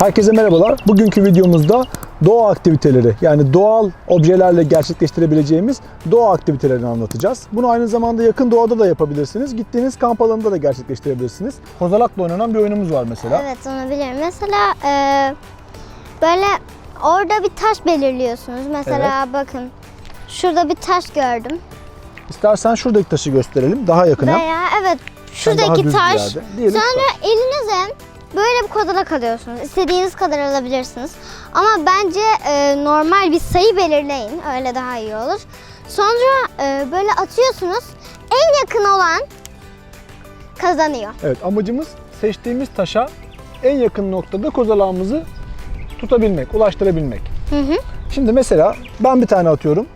Herkese merhabalar. Bugünkü videomuzda doğa aktiviteleri yani doğal objelerle gerçekleştirebileceğimiz doğa aktivitelerini anlatacağız. Bunu aynı zamanda yakın doğada da yapabilirsiniz. Gittiğiniz kamp alanında da gerçekleştirebilirsiniz. Kozalakla oynanan bir oyunumuz var mesela. Evet onu bilirim. Mesela e, böyle orada bir taş belirliyorsunuz. Mesela bakın şurada bir taş gördüm. İstersen şuradaki taşı gösterelim daha yakına. Veya evet şuradaki taş. Sonra elinize böyle bir kozalak alıyorsunuz. İstediğiniz kadar alabilirsiniz. Ama bence e, normal bir sayı belirleyin. Öyle daha iyi olur. Sonra e, böyle atıyorsunuz. En yakın olan kazanıyor. Evet amacımız seçtiğimiz taşa en yakın noktada kozalağımızı tutabilmek, ulaştırabilmek. Hı hı. Şimdi mesela ben bir tane atıyorum.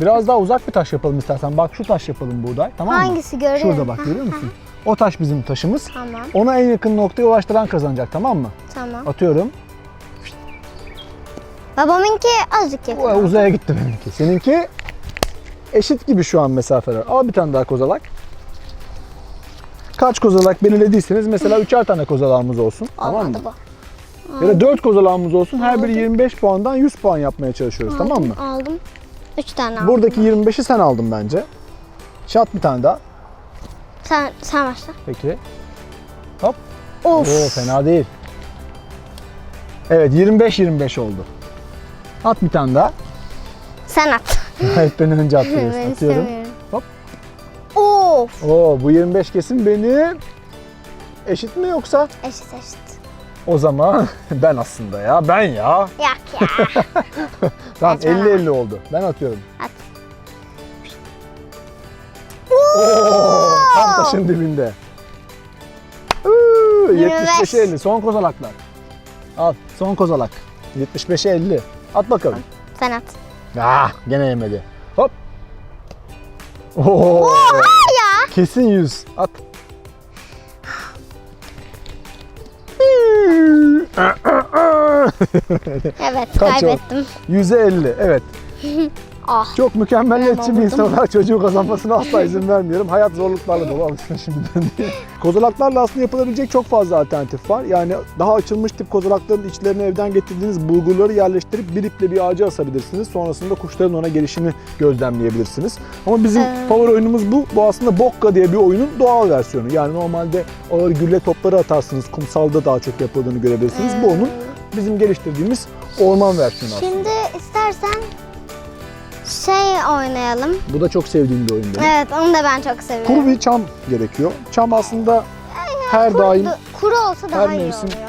Biraz daha uzak bir taş yapalım istersen. Bak şu taş yapalım buğday tamam mı? Hangisi görüyorum? Şurada bak görüyor musun? O taş bizim taşımız. Tamam, Ona en yakın noktaya ulaştıran kazanacak tamam mı? tamam. Atıyorum. Babamınki azıcık yakın. O uzaya gitti benimki. Seninki eşit gibi şu an mesafeler. Al bir tane daha kozalak. Kaç kozalak belirlediyseniz mesela üçer tane kozalağımız olsun. Tamam mı? Olmadı bu. Ya da 4 kozalağımız olsun. Her biri Aldım. 25 puandan 100 puan yapmaya çalışıyoruz. Tamam mı? Aldım. Üç tane aldım. Buradaki 25'i sen aldın bence. Şat bir tane daha. Sen, sen başla. Peki. Hop. Of. Oo fena değil. Evet 25-25 oldu. At bir tane daha. Sen at. Hep beni önce ben attırıyorsun. Atıyorum. istemiyorum. Hop. Of. Oo bu 25 kesin benim. Eşit mi yoksa? Eşit eşit. O zaman ben aslında ya. Ben ya. Yak ya. Tamam Saçmalama. 50-50 oldu. Ben atıyorum. At. Oo, tam taşın dibinde. Uuu, 25. 75'e 50. Son kozalaklar. Al son kozalak. 75'e 50. At bakalım. Sen at. Ah gene yemedi. Hop. Oo, Ya. kesin 100. At. Evet Kaç kaybettim. 100'e 50. Evet. Ah. Çok mükemmelliyetçi Ben bir insan olarak çocuğu kazanmasına asla izin vermiyorum. Hayat zorluklarla dolu alışsın şimdiden diye. Kozalaklarla aslında yapılabilecek çok fazla alternatif var. Yani daha açılmış tip kozalakların içlerine evden getirdiğiniz bulgurları yerleştirip bir iple bir ağaca asabilirsiniz. Sonrasında kuşların ona gelişini gözlemleyebilirsiniz. Ama bizim Ee. favori oyunumuz bu. Bu aslında Bokka diye bir oyunun doğal versiyonu. Yani normalde ağır gülle topları atarsınız. Kumsalda daha çok yapıldığını görebilirsiniz. Bu onun bizim geliştirdiğimiz orman versiyonu aslında. Şimdi istersen şey oynayalım. Bu da çok sevdiğim bir oyun benim. Evet onu da ben çok seviyorum. Kuru bir çam gerekiyor. Çam aslında her Kuru, daim kuru olsa daha iyi mevsim- oluyor.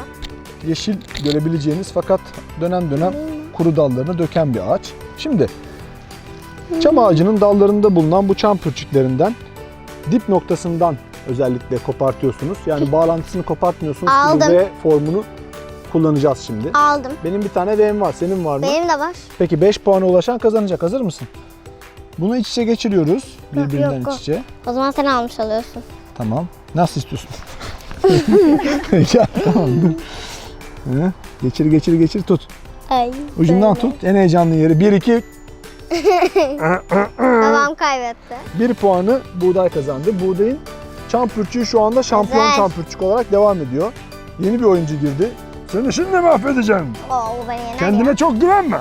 yeşil görebileceğiniz fakat dönem dönem kuru dallarını döken bir ağaç. Şimdi çam ağacının dallarında bulunan bu çam pürçüklerinden dip noktasından özellikle kopartıyorsunuz. Yani bağlantısını kopartmıyorsunuz. Kuru Aldım. V formunu kullanacağız şimdi. Aldım. Benim bir tane V'm var. Senin var mı? Benim de var. Peki 5 puana ulaşan kazanacak. Hazır mısın? Bunu iç içe geçiriyoruz. Birbirinden yok, yok. iç içe. O zaman sen almış oluyorsun. Tamam. Nasıl istiyorsun? ya tamam. dur. Hı? Geçir geçir geçir tut. Ay. Ucundan böyle. tut. En heyecanlı yeri. 1 2 Babam kaybetti. 1 puanı buğday kazandı. Buğdayın çam pürçüğü şu anda şampiyon Güzel. çam pürçük olarak devam ediyor. Yeni bir oyuncu girdi. Seni şimdi mahvedeceğim. Oo beni yener Kendine ya. çok güvenme.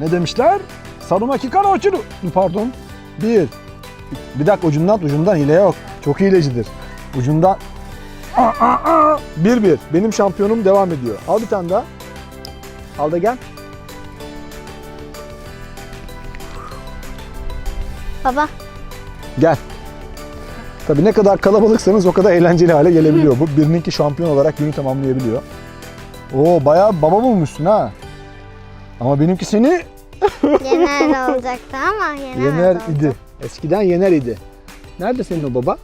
Ne demişler? Sarumaki kara uçuru. Pardon. Bir. Bir dakika ucundan ucundan hile yok. Çok hilecidir. Ucundan. Aa, aa, aa. Bir bir. Benim şampiyonum devam ediyor. Al bir tane daha. Al da gel. Baba. Gel. Tabii ne kadar kalabalıksanız o kadar eğlenceli hale gelebiliyor bu. Birininki şampiyon olarak günü tamamlayabiliyor. Oo bayağı baba bulmuşsun ha. Ama benimki seni Yener olacaktı ama Yener oldu. idi. Eskiden yener idi. Nerede senin o baba?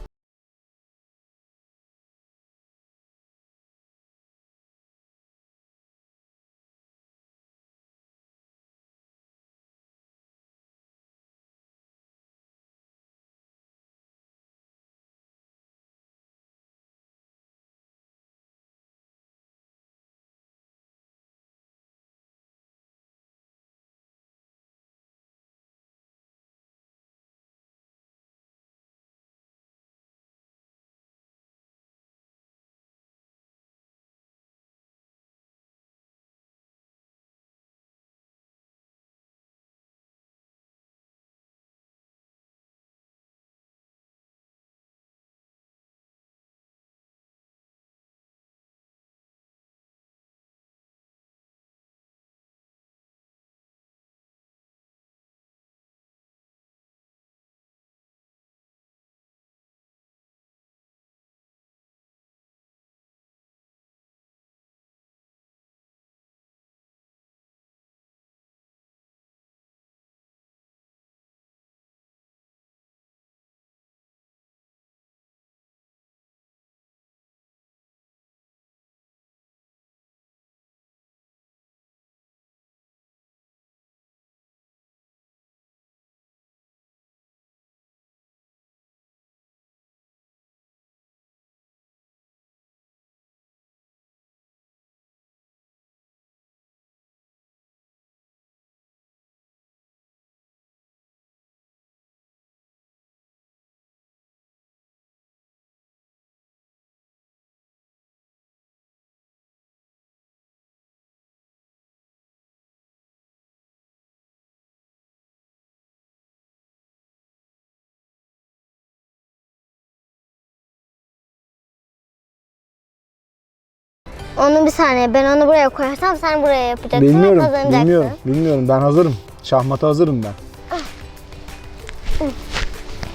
Onu bir saniye ben onu buraya koyarsam sen buraya yapacaksın ve Bilmiyorum, kazanacaksın. bilmiyorum, bilmiyorum. Ben hazırım. Şahmata hazırım ben.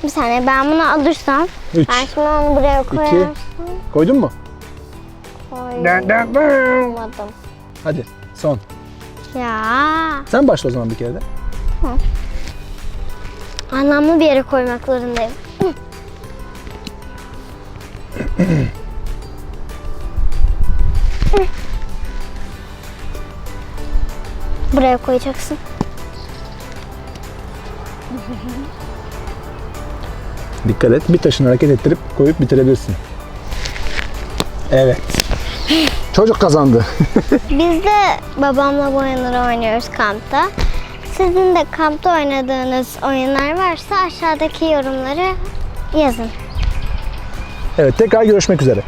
Bir saniye ben bunu alırsam 3. ben şimdi onu buraya koyarsam Koydun mu? koymadım. Hadi son. Ya Sen başla o zaman bir kere de. anlamlı bir yere koymak zorundayım. Buraya koyacaksın. Dikkat et. Bir taşını hareket ettirip koyup bitirebilirsin. Evet. Çocuk kazandı. Biz de babamla bu oyunları oynuyoruz kampta. Sizin de kampta oynadığınız oyunlar varsa aşağıdaki yorumları yazın. Evet tekrar görüşmek üzere.